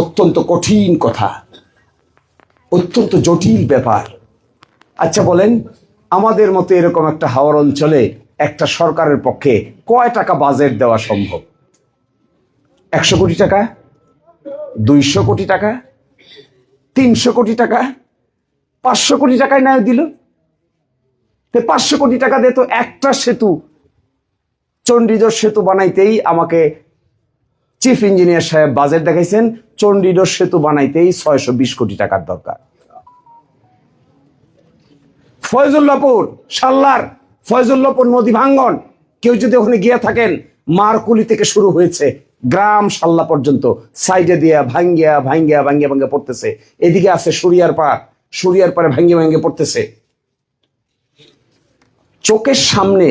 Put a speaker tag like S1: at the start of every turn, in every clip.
S1: অত্যন্ত কঠিন কথা, অত্যন্ত জটিল ব্যাপার। আচ্ছা বলেন, আমাদের মতো এরকম একটা হাওয়ার অঞ্চলে একটা সরকারের পক্ষে কয় টাকা বাজেট দেওয়া সম্ভব? একশো কোটি টাকা? দুইশো কোটি টাকা? তিনশো কোটি টাকা? পাঁচশো কোটি টাকায় ন্যায় দিল? তো পাঁচশো কোটি টাকা দিয়ে তো একটা সেতু চণ্ডীদর সেতু বানাইতেই আমাকে চিফ ইঞ্জিনিয়ার সাহেব বাজেট দেখাইছেন চণ্ডীদর সেতু বানাইতেই ছয়শো বিশ কোটি টাকার দরকার। ফয়জুল্লাপুর, সাল্লার ফয়জুল্লাপুর নদী ভাঙ্গন, কেউ যদি ওখানে গিয়ে থাকেন, মারকুলি থেকে শুরু হয়েছে, গ্রাম সাল্লা পর্যন্ত, সাইডে দিয়া ভাঙ্গিয়া ভাঙ্গিয়া ভাঙ্গিয়া ভাঙ্গিয়া পড়তেছে। এদিকে আছে সুরিয়ার পাড়, সুরিয়ার পাড়ে ভাঙ্গিয়ে ভাঙ্গিয়ে পড়তেছে। চোখের সামনে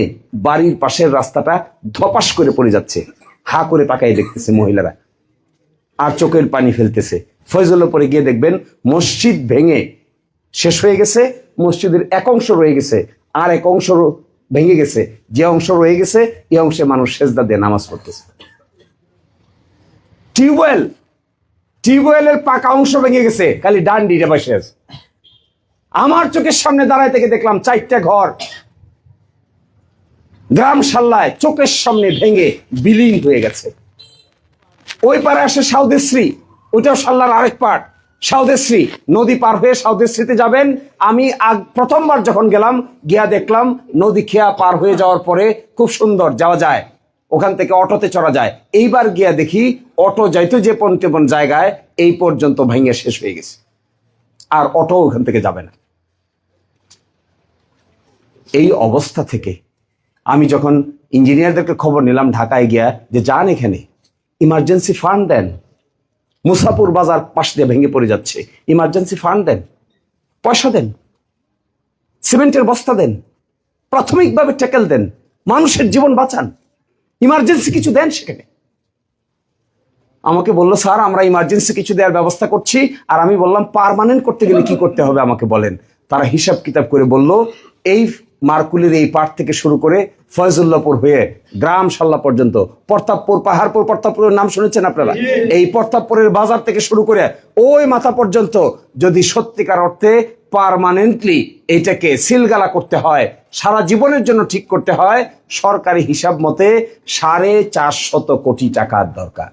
S1: বাড়ির পাশের রাস্তাটা ধপাস করে পড়ে যাচ্ছে। হা করে তাকাই দেখতেছে মহিলারা। আর চোখের পানি ফেলতেছে। ফয়জুল্লাপুরে গিয়ে দেখবেন, মসজিদ ভেঙে শেষ হয়ে গেছে, মসজিদের এক অংশ রয়ে গেছে, আর এক অংশ ভেঙে গেছে। যে অংশ রয়ে গেছে এই অংশে মানুষ সেজদা দিয়ে নামাজ পড়তেছে। টিউবওয়েল, টিউবওয়েলের পাকা অংশ ভেঙে গেছে, খালি ডান্ডিটা বসে আছে আমার চোখের সামনে দাঁড়ায় থেকে দেখলাম চারটা ঘর গ্রাম সাল্লায় চোখের সামনে ভেঙে বিলীন হয়ে গেছে। ওই পারে আসে সাউদেশ্রী, ওইটাও সাল্লার আরেক পার্ট সাউদেশ্রী, নদী পার হয়ে সাউদেশ্রীতে যাবেন। আমি আগ প্রথমবার যখন গেলাম, গিয়া দেখলাম নদী খেয়া পার হয়ে যাওয়ার পরে খুব সুন্দর, যাওয়া যায়। ওখান থেকে অটোতে চড়া যায়। এইবার গিয়া দেখি অটো যাইতো যে পন্তেপন জায়গায়, এই পর্যন্ত ভেঙে শেষ হয়ে গেছে। আর অটো ওখান থেকে যাবে না। এই অবস্থা থেকে আমি যখন ইঞ্জিনিয়ারদেরকে খবর নিলাম ঢাকায় গিয়া যে যান এখানে ইমার্জেন্সি ফান্ড দেন। মুসাপুর বাজার পাশ দিয়ে ভেঙে পড়ে যাচ্ছে। ইমার্জেন্সি ফান্ড দেন। পয়সা দেন। সিমেন্টের বস্তা দেন। প্রাথমিকভাবে ট্যাকেল দেন। মানুষের জীবন বাঁচান। ইমার্জেন্সি কিছু দেন সেখানে। আমাকে বলল, স্যার, আমরা ইমার্জেন্সি কিছু দেওয়ার ব্যবস্থা করছি। আর আমি বললাম পার্মানেন্ট করতে গেলে কি করতে হবে আমাকে বলেন? তারা হিসাব কিতাব করে বলল, এই মারকুলির এই পাট থেকে শুরু করে ফয়জুল্লাপুর হয়ে গ্রাম সাল্লা পর্যন্ত, প্রতাপপুর, পাহাড়পুর, প্রতাপপুরের নাম শুনেছেন আপনারা? এই প্রতাপপুরের বাজার থেকে শুরু করে ওই মাথা পর্যন্ত যদি সত্যিকার অর্থে পার্মানেন্টলি এটাকে সিলগালা করতে হয়, সারা জীবনের জন্য ঠিক করতে হয়, সরকারি হিসাব মতে সাড়ে চারশত কোটি টাকার দরকার।